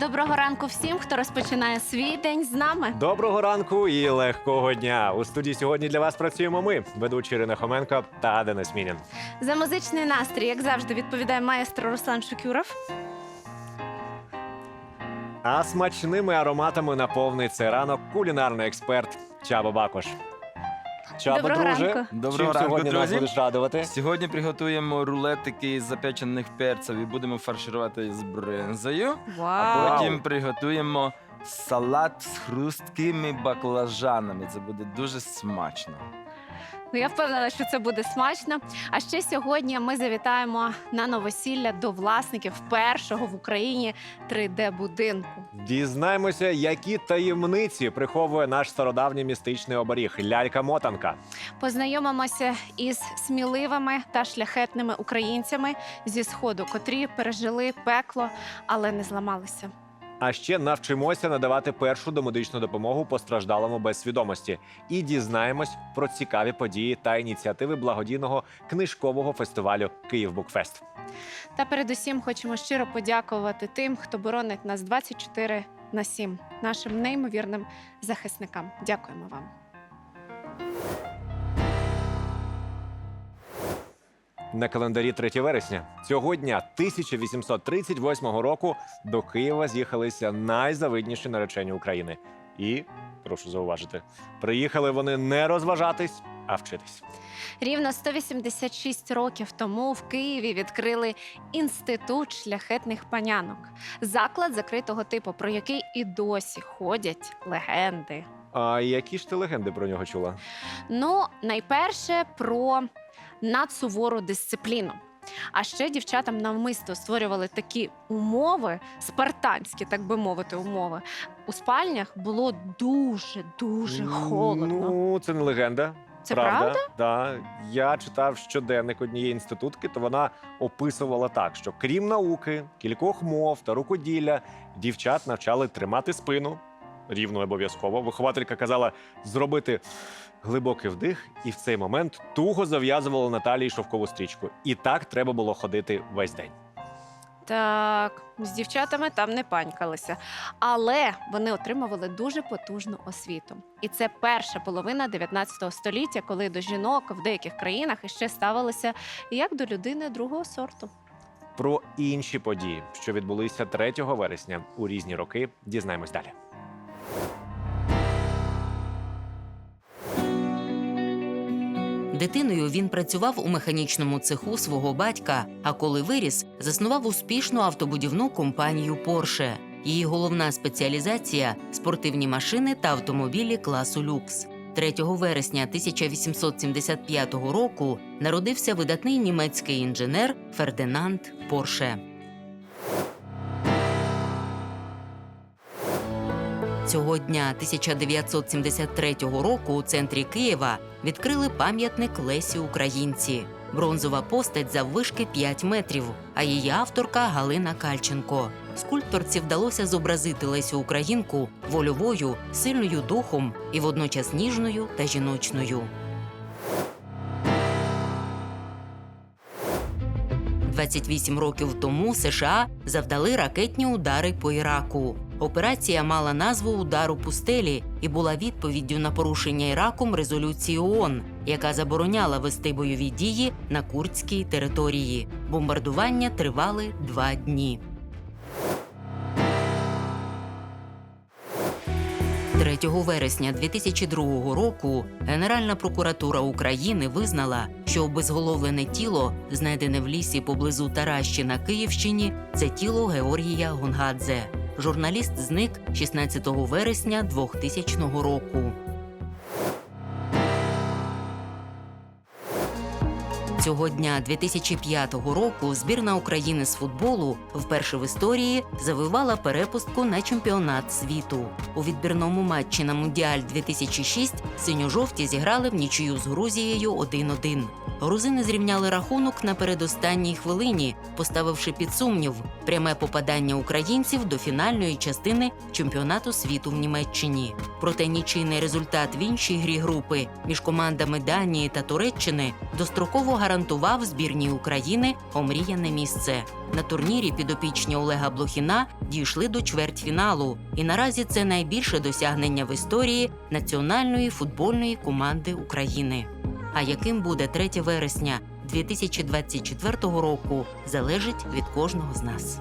Доброго ранку всім, хто розпочинає свій день з нами. Доброго ранку і легкого дня. У студії сьогодні для вас працюємо ми, ведучі Ірина Хоменко та Денис Мінін. За музичний настрій, як завжди, відповідає маестро Руслан Шукюров. А смачними ароматами наповнить цей ранок кулінарний експерт Чабо Бакош. Доброго друже, ранку. чим Доброго ранку, сьогодні нас друзі. будеш радувати? Сьогодні приготуємо рулетики з запечених перців і будемо фарширувати з бринзою. А Вау! потім приготуємо салат з хрусткими баклажанами. Це буде дуже смачно. Ну, я впевнена, що це буде смачно. А ще сьогодні ми завітаємо на новосілля до власників першого в Україні 3D-будинку. Дізнаємося, які таємниці приховує наш стародавній містичний оберіг лялька-мотанка. Познайомимося із сміливими та шляхетними українцями зі сходу, котрі пережили пекло, але не зламалися. А ще навчимося надавати першу домедичну допомогу постраждалому без свідомості і дізнаємось про цікаві події та ініціативи благодійного книжкового фестивалю Київ Букфест. Та передусім хочемо щиро подякувати тим, хто боронить нас 24 на 7, нашим неймовірним захисникам. Дякуємо вам. На календарі 3 вересня цього дня 1838 року до Києва з'їхалися найзавидніші наречені України. І прошу зауважити, приїхали вони не розважатись, а вчитись. Рівно 186 років тому в Києві відкрили інститут шляхетних панянок, заклад закритого типу, про який і досі ходять легенди. А які ж ти легенди про нього чула? Ну, найперше про надсувору дисципліну. А ще дівчатам навмисто створювали такі умови, спартанські, так би мовити, умови. У спальнях було дуже дуже холодно. Ну, це не легенда. Це правда? Да. Я читав щоденник однієї інститутки, то вона описувала так, що крім науки, кількох мов та рукоділля, дівчат навчали тримати спину рівно обов'язково. Вихователька казала зробити глибокий вдих, і в цей момент туго зав'язувала на талії шовкову стрічку. І так треба було ходити весь день. Так, з дівчатами там не панькалися. Але вони отримували дуже потужну освіту. І це перша половина 19 століття, коли до жінок в деяких країнах іще ставилися як до людини другого сорту. Про інші події, що відбулися 3 вересня у різні роки, дізнаємось далі. Дитиною він працював у механічному цеху свого батька. А коли виріс, заснував успішну автобудівну компанію Порше. Її головна спеціалізація спортивні машини та автомобілі класу люкс. 3 вересня 1875 року народився видатний німецький інженер Фердинанд Порше. Цього дня 1973 року у центрі Києва відкрили пам'ятник Лесі Українці. Бронзова постать заввишки 5 метрів, а її авторка Галина Кальченко. Скульпторці вдалося зобразити Лесю Українку вольовою, сильною духом і водночас ніжною та жіночною. 28 років тому США завдали ракетні удари по Іраку. Операція мала назву удару пустелі і була відповіддю на порушення Іраком резолюції ООН, яка забороняла вести бойові дії на курдській території. Бомбардування тривали два дні. 3 вересня 2002 року Генеральна прокуратура України визнала, що обезголовлене тіло, знайдене в лісі поблизу Таращі на Київщині, це тіло Георгія Гонгадзе. Журналіст зник 16 вересня 2000 року. Цього дня 2005 року збірна України з футболу вперше в історії завоювала перепустку на чемпіонат світу. У відбірному матчі на Мундіаль 2006 синьо-жовті зіграли в нічию з Грузією 1-1. грузини зрівняли рахунок на передостанній хвилині, поставивши під сумнів пряме попадання українців до фінальної частини чемпіонату світу в Німеччині. Проте нічийний результат в іншій грі групи між командами Данії та Туреччини достроково гарантував збірній України омріяне місце. На турнірі підопічні Олега Блохіна дійшли до чвертьфіналу, і наразі це найбільше досягнення в історії національної футбольної команди України. А яким буде 3 вересня 2024 року, залежить від кожного з нас.